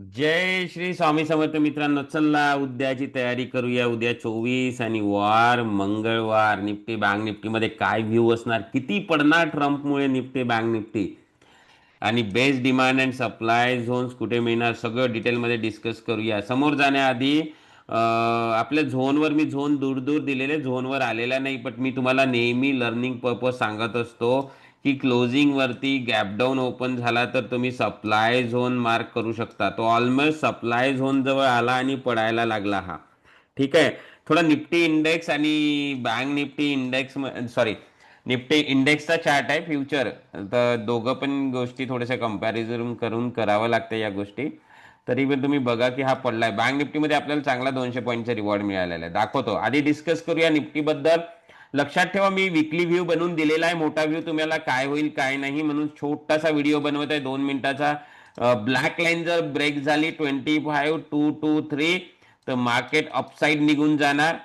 जय श्री स्वामी समर्थ मित्रांनो. चला उद्याची तयारी करूया. उद्या चोवीस आणि वार मंगळवार. निफ्टी बँक निफ्टीमध्ये काय व्ह्यू असणार? किती पडणार ट्रम्पमुळे निफ्टी बँक निफ्टी? आणि best demand and supply zones कुठे मिळणार? सगळं डिटेलमध्ये डिस्कस करूया. समोर जाण्याआधी आपल्या झोनवर मी झोन दूर दूर दिलेले झोनवर आलेला नाही पण मी तुम्हाला नेहमी लर्निंग पर्पज सांगत असतो. की क्लोजिंगवरती गॅप डाऊन ओपन झाला तर तुम्ही सप्लाय झोन मार्क करू शकता. तो ऑलमोस्ट सप्लाय झोन जवळ आला आणि पडायला लागला हा. ठीक आहे? थोडा निफ्टी इंडेक्स आणि bank Nifty index sorry Nifty इंडेक्सचा chart आहे फ्युचर तर दोघं पण गोष्टी थोड्याशा कंपॅरिझन करून करावं लागतं या गोष्टी. तरी पण तुम्ही बघा की हा पडलाय. बँक निफ्टीमध्ये आपल्याला चांगला दोनशे पॉईंटचा रिवॉर्ड मिळालेला आहे. दाखवतो. आधी डिस्कस करूया निफ्टीबद्दल. लक्षात ठेवा मी विकली व्ह्यू बनवून दिलेला आहे. मोठा व्ह्यू तुम्हाला काय होईल काय नाही म्हणून छोटासा व्हिडिओ बनवत आहे. दोन मिनिटाचा. ब्लॅक लाईन जर ब्रेक झाली twenty five two two three तर मार्केट अपसाईड निघून जाणार.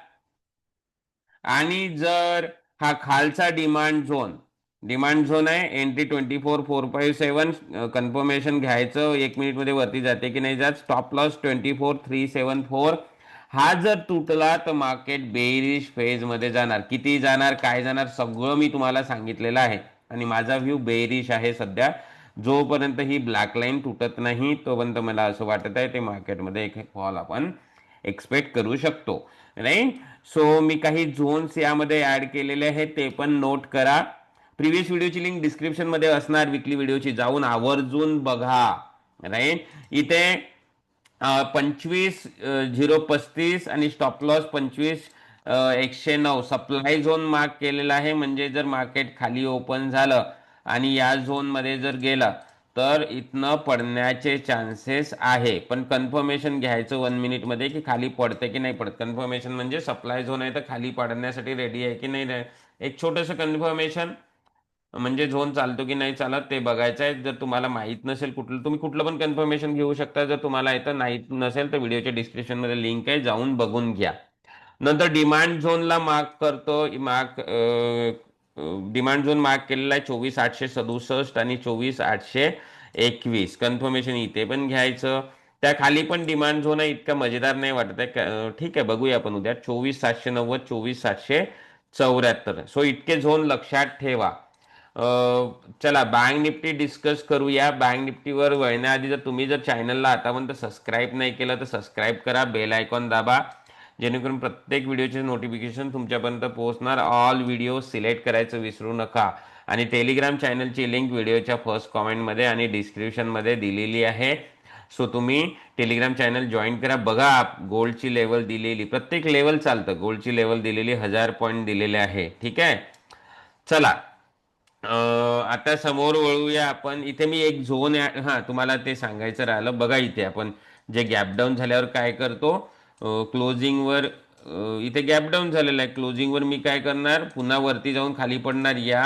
आणि जर हा खालचा डिमांड झोन डिमांड झोन आहे entry twenty four four five seven confirmation घ्यायचं. एक मिनिटमध्ये वरती जाते की नाही जात. Stop loss twenty four three seven four हा जर तुटला तर मार्केट बेरिश फेजमध्ये जाणार. किती जाणार काय जाणार सगळं मी तुम्हाला सांगितलेलं आहे. आणि माझा व्ह्यू बेरिश आहे सध्या. जोपर्यंत ही ब्लॅक लाईन तुटत नाही तोपर्यंत मला असं वाटत आहे ते मार्केटमध्ये एक फॉल आपण एक्सपेक्ट करू शकतो. राईट सो मी काही झोन्स यामध्ये ऍड केलेले आहेत ते पण नोट करा. प्रिव्हियस व्हिडिओची लिंक डिस्क्रिप्शनमध्ये असणार विकली व्हिडिओची जाऊन आवर्जून बघा. राईट इथे पंचवीस झिरो पस्तीस आणि स्टॉप लॉस पंचवीस एकशे नऊ. सप्लाय झोन मार्क केलेला आहे. म्हणजे जर मार्केट खाली ओपन झालं आणि या झोनमध्ये जर गेलं तर इथनं पडण्याचे चान्सेस आहे. पण कन्फर्मेशन घ्यायचं वन मिनिटमध्ये की खाली पडते की नाही पडत. कन्फर्मेशन म्हणजे सप्लाय झोन आहे तर खाली पडण्यासाठी रेडी आहे की नाही. एक छोटंसं कन्फर्मेशन म्हणजे झोन चालतो की नाही चालत ते बघायचं आहे. जर तुम्हाला माहीत नसेल कुठलं तुम्ही कुठलं पण कन्फर्मेशन घेऊ शकता. जर तुम्हाला येतं नाही नसेल तर व्हिडिओच्या डिस्क्रिप्शनमध्ये लिंक आहे. जाऊन बघून घ्या. नंतर डिमांड झोनला मार्क करतो. मार्क डिमांड झोन मार्क केलेला आहे चोवीस आठशे सदुसष्ट आणि चोवीस आठशे एकवीस. कन्फर्मेशन इथे पण घ्यायचं. त्या खाली पण डिमांड झोन आहे. इतका मजेदार नाही वाटत आहे. ठीक आहे बघूया आपण उद्या. चोवीस सातशे नव्वद चोवीस सातशे चौऱ्याहत्तर. सो इतके झोन लक्षात ठेवा. चला बँक निफ्टी डिस्कस करूया. बँक निफ्टीवर वळण्याआधी जर तुम्ही जर चॅनलला आतापर्यंत सबस्क्राईब नाही केलं तर सबस्क्राईब करा बेल आयकॉन दाबा. जेणेकरून प्रत्येक व्हिडिओचे नोटिफिकेशन तुमच्यापर्यंत पोहोचणार. ऑल व्हिडिओ सिलेक्ट करायचं विसरू नका. आणि टेलिग्राम चॅनलची लिंक व्हिडिओच्या फर्स्ट कॉमेंटमध्ये आणि डिस्क्रिप्शनमध्ये दिलेली आहे. सो तुम्ही टेलिग्राम चॅनल जॉईन करा. बघा गोल्डची लेवल दिलेली प्रत्येक लेवल चालतं. गोल्डची लेवल दिलेली हजार पॉईंट दिलेले आहे. ठीक आहे? चला. आता समोर वळूया आपण. इथे मी एक झोन हा तुम्हाला ते सांगायचं राहिलं. बघा इथे आपण जे गॅप डाऊन झाल्यावर काय करतो? क्लोजिंगवर इथे गॅप डाऊन झालेलं आहे. क्लोजिंगवर मी काय करणार? पुन्हा वरती जाऊन खाली पडणार या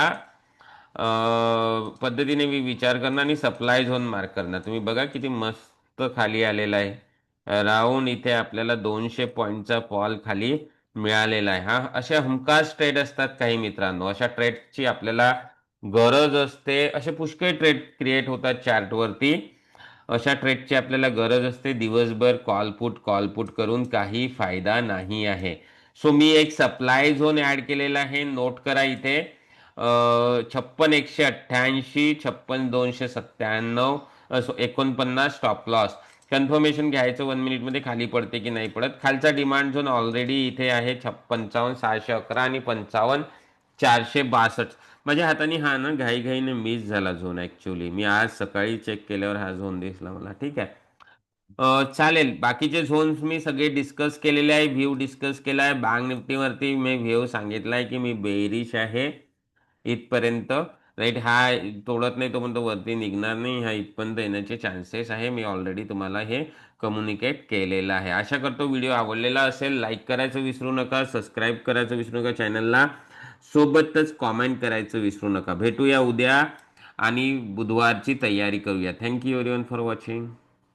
पद्धतीने मी विचार करणार आणि सप्लाय झोन मार्क करणार. तुम्ही बघा किती मस्त खाली आलेला आहे. राऊंड इथे आपल्याला दोनशे पॉईंटचा फॉल खाली मिळालेला आहे. हा अशा हमखास ट्रेड असतात काही मित्रांनो. अशा ट्रेडची आपल्याला गरज असते. असे पुष्कळ ट्रेड क्रिएट होतात चार्टवरती अशा ट्रेडची आपल्याला गरज असते. दिवसभर कॉलपुट कॉलपुट करून काही फायदा नाही आहे. सो मी एक सप्लाय झोन ऍड केलेला आहे. नोट करा इथे. छप्पन एकशे अठ्ठ्याऐंशी छप्पन दोनशे सत्त्याण्णव सो एकोणपन्नास स्टॉप लॉस कन्फर्मेशन घ्यायचं वन मिनिटमध्ये खाली पडते की नाही पडत. खालचा डिमांड झोन ऑलरेडी इथे आहे. छप पंचावन्न सहाशे अकरा आणि पंचावन्न. चारशे बासष्ट. माझ्या हाताने हा ना घाईघाईने मिस झाला झोन ॲक्च्युली मी आज सकाळी चेक केल्यावर हा झोन दिसला मला. ठीक आहे? चालेल. बाकीचे झोन्स मी सगळे डिस्कस केलेले आहे. व्ह्यू डिस्कस केला आहे. बँक निफ्टीवरती मी व्ह्यू सांगितला आहे की मी बेरिश आहे इथपर्यंत. राईट हा तोडत नाही तो पण तो वरती निघणार नाही. हा इथपर्यंत येण्याचे चान्सेस आहे. मी ऑलरेडी तुम्हाला हे कम्युनिकेट केलेलं आहे. आशा करतो व्हिडिओ आवडलेला असेल. लाईक करायचं विसरू नका. सबस्क्राईब करायचं विसरू नका चॅनलला सोबतच कॉमेंट करायचं विसरू नका. भेटूया उद्या आणि बुधवारची तयारी करूया. Thank you everyone for watching